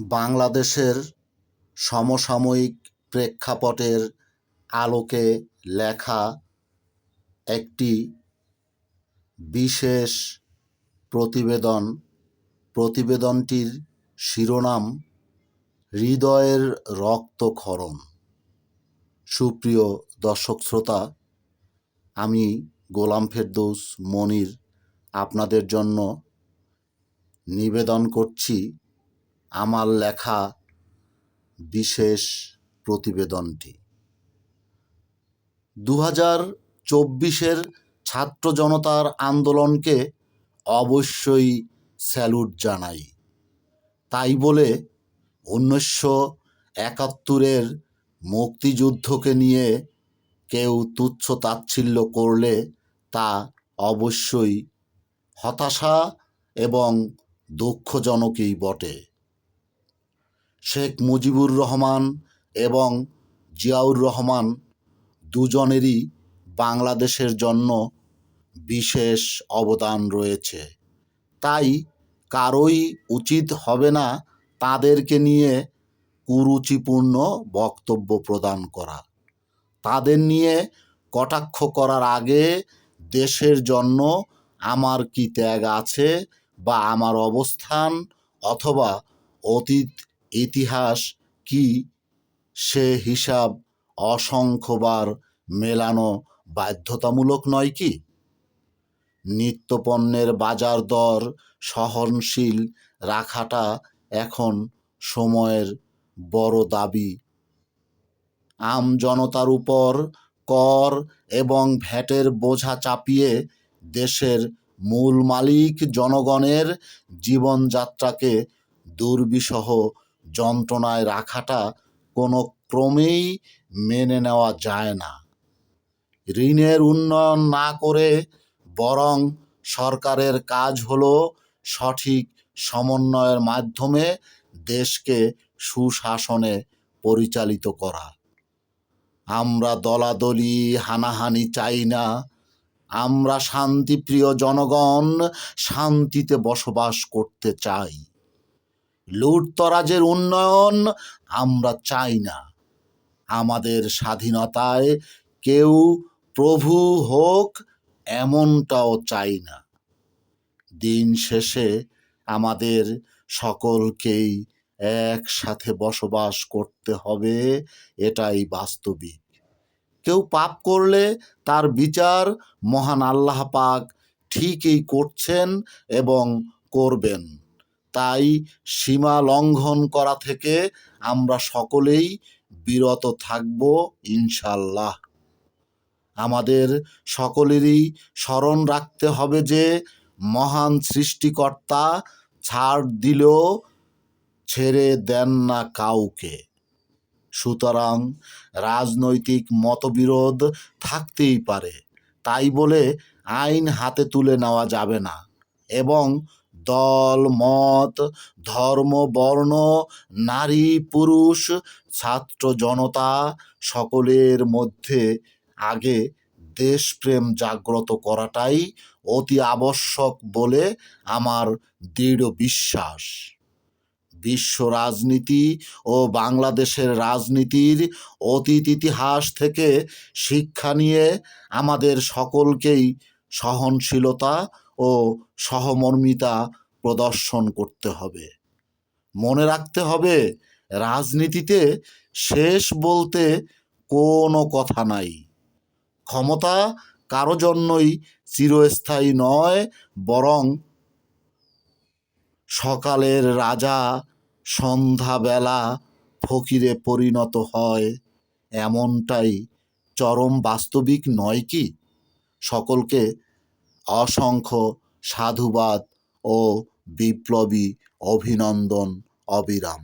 বাংলাদেশের সমসাময়িক প্রেক্ষাপটের আলোকে লেখা একটি বিশেষ প্রতিবেদন। প্রতিবেদনটির শিরোনাম, হৃদয়ের রক্তক্ষরণ। সুপ্রিয় দর্শক শ্রোতা, আমি গোলাম ফেরদৌস মনির আপনাদের জন্য নিবেদন করছি আমার লেখা বিশেষ প্রতিবেদনটি। দু হাজার চব্বিশের ছাত্র জনতার আন্দোলনকে অবশ্যই স্যালুট জানাই। তাই বলে উনিশশো একাত্তরের মুক্তিযুদ্ধকে নিয়ে কেউ তুচ্ছ তাচ্ছিল্য করলে তা অবশ্যই হতাশা এবং দুঃখজনকই বটে। শেখ মুজিবুর রহমান এবং জিয়াউর রহমান দুজনেরই বাংলাদেশের জন্য বিশেষ অবদান রয়েছে। তাই কারোই উচিত হবে না তাদেরকে নিয়ে কুরুচিপূর্ণ বক্তব্য প্রদান করা। তাদের নিয়ে কটাক্ষ করার আগে দেশের জন্য আমার কি ত্যাগ আছে বা আমার অবস্থান অথবা অতীত ইতিহাস কি? সে হিসাব অসংখ্যবার মেলানো বাধ্যতামূলক নয় কি? নিত্যপণ্যের বাজার দর সহনশীল রাখাটা এখন সময়ের বড় দাবি। আম জনতার উপর কর এবং ভ্যাটের বোঝা চাপিয়ে দেশের মূল মালিক জনগণের জীবনযাত্রাকে দুর্বিষহ যন্ত্রণায় রাখাটা কোনো ক্রমেই মেনে নেওয়া যায় না। ঋণের উন্নয়ন না করে বরং সরকারের কাজ হলো সঠিক সমন্বয়ের মাধ্যমে দেশকে সুশাসনে পরিচালিত করা। আমরা দলাদলি, হানাহানি চাই না। আমরা শান্তিপ্রিয় জনগণ শান্তিতে বসবাস করতে চাই। লুটতরাজের উন্নয়ন আমরা চাই না। আমাদের স্বাধীনতায় কেউ প্রভু হোক এমনটাও চাই না। দিন শেষে আমাদের সকলকেই একসাথে বসবাস করতে হবে, এটাই বাস্তবিক। কেউ পাপ করলে তার বিচার মহান আল্লাহ পাক ঠিকই করছেন এবং করবেন। তাই সীমা লঙ্ঘন করা থেকে আমরা সকলেই বিরত থাকব ইনশাল্লাহ আমাদের সকলেরই স্মরণ রাখতে হবে যে মহান সৃষ্টিকর্তা ছাড় দিলেও ছেড়ে দেন না কাউকে। সুতরাং রাজনৈতিক মতবিরোধ থাকতেই পারে, তাই বলে আইন হাতে তুলে নেওয়া যাবে না এবং দল, মত, ধর্ম, বর্ণ, নারী, পুরুষ, ছাত্র, জনতা, সকলের মধ্যে আগে দেশপ্রেম জাগ্রত করাটাই অতি আবশ্যক বলে আমার দৃঢ় বিশ্বাস। বিশ্ব রাজনীতি ও বাংলাদেশের রাজনীতির অতীত ইতিহাস থেকে শিক্ষা নিয়ে আমাদের সকলকেই সহনশীলতা ও সহমর্মিতা প্রদর্শন করতে হবে। মনে রাখতে হবে, রাজনীতিতে শেষ বলতে কোনো কথা নাই। ক্ষমতা কারও জন্যই চিরস্থায়ী নয়, বরং সকালের রাজা সন্ধ্যাবেলা ফকিরে পরিণত হয়। এমনটাই চরম বাস্তবিক নয় কি? সকলকে অসংখ্য সাধুবাদ ও বিপ্লবী অভিনন্দন অবিরাম।